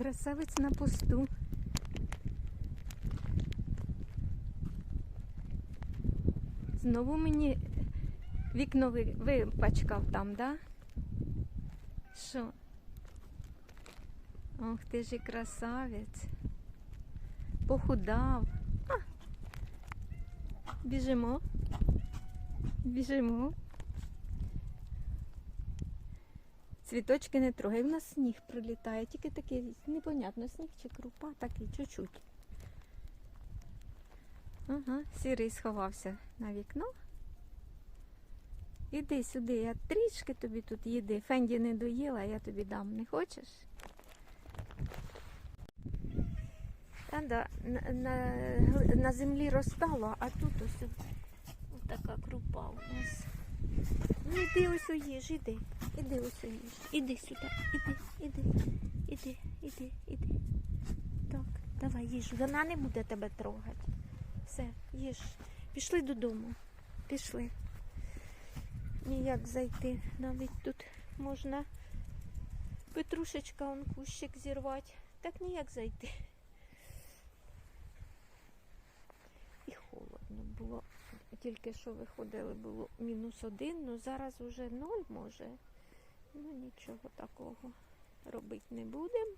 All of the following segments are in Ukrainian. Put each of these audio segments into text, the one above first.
красавець на посту. Знову мені вікно випачкав там, да? Що? Ох, ти ж і красавець. Похудав. А. Біжимо. Біжимо. Цвіточки не трогай, в нас сніг прилітає, тільки такий непонятно, сніг чи крупа, такий чуть-чуть. Ага, сірий сховався на вікно. Іди сюди, я трішки тобі тут їди. Фенді не доїла, я тобі дам. Не хочеш? Та на, на, на землі розтало, а тут ось ось така крупа у нас. Ну іди ось у їж, іди. Іди ось у. Іди сюди. Іди, іди, іди, іди, іди. Так, давай їж. Вона не буде тебе трогати. Все, їж. Пішли додому. Пішли. Ніяк зайти. Навіть тут можна петрушечка он кущик зірвати. Так ніяк зайти. І холодно було. Тільки що виходили, було мінус один, ну зараз уже ноль може. Ну нічого такого робити не будемо.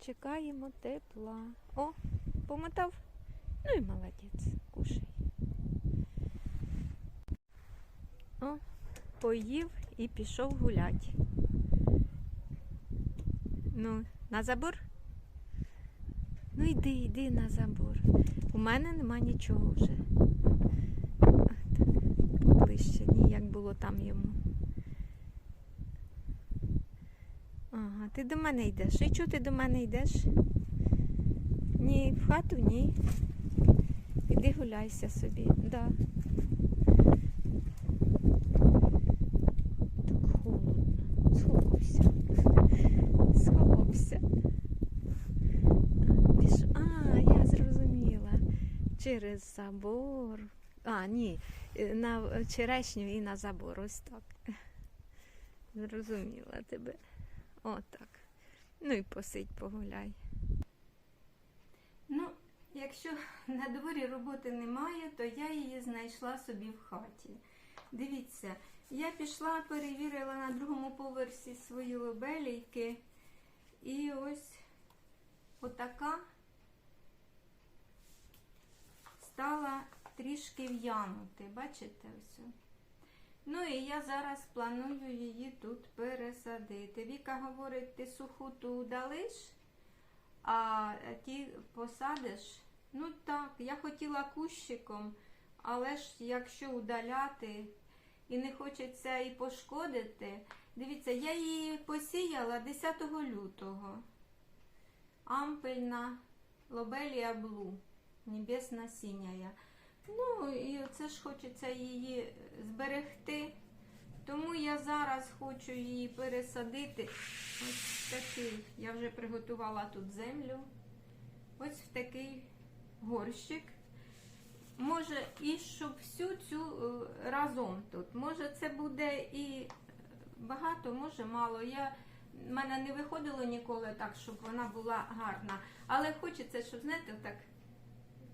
Чекаємо тепла. О, помотав. Ну і молодець, кушай. О, поїв і пішов гулять. Ну, на забор? Ну йди, йди на забор. У мене нема нічого вже. Ближче, ні, як було там йому. Ага, ти до мене йдеш. І чого ти до мене йдеш? Ні, в хату ні. Іди гуляйся собі. Да. Так холодно. Сховався. Сховався. Піш... а, я зрозуміла. Через забор. А, ні, е, на черешню і на забор. Ось так. Зрозуміла тебе. Отак. Ну і посидь, погуляй. Ну, якщо на дворі роботи немає, то я її знайшла собі в хаті. Дивіться, я пішла, перевірила на другому поверсі свої лобелійки. І ось отака стала трішки в'янути. Бачите ось? Ну і я зараз планую її тут пересадити. Віка говорить, ти суху ту удалиш, а ті посадиш. Ну так, я хотіла кущиком, але ж якщо удаляти і не хочеться і пошкодити. Дивіться, я її посіяла 10 лютого. Ампельна лобелія блу, небесна сіняя. Ну, і це ж хочеться її зберегти. Тому я зараз хочу її пересадити. Ось такий. Я вже приготувала тут землю. Ось в такий горщик. Може, і щоб всю цю е, разом тут. Може, це буде і багато, може мало. Я, в мене не виходило ніколи так, щоб вона була гарна. Але хочеться, щоб, знаєте, так,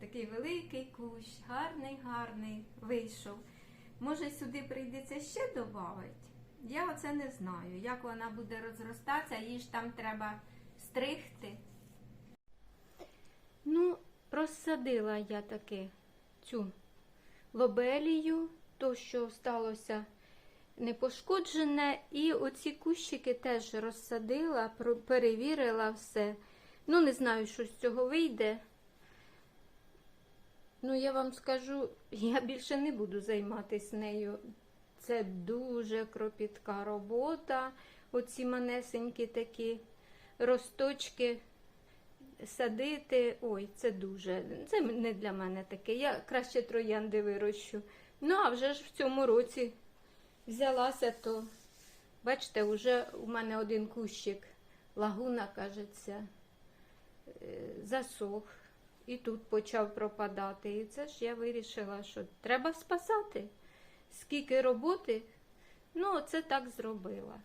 такий великий кущ, гарний, гарний вийшов. Може, сюди прийдеться ще додати? Я оце не знаю, як вона буде розростатися, її ж там треба стригти. Ну, розсадила я таки цю лобелію, то, що сталося непошкоджене, і оці кущики теж розсадила, перевірила все. Ну, не знаю, що з цього вийде. Ну, я вам скажу, я більше не буду займатися нею. Це дуже кропітка робота. Оці манесенькі такі росточки садити. Ой, це дуже. Це не для мене таке. Я краще троянди вирощу. Ну, а вже ж в цьому році взялася, то, бачите, вже у мене один кущик, лагуна, кажеться, е, засох. І тут почав пропадати. І це ж я вирішила, що треба спасати. Скільки роботи, ну, це так зробила.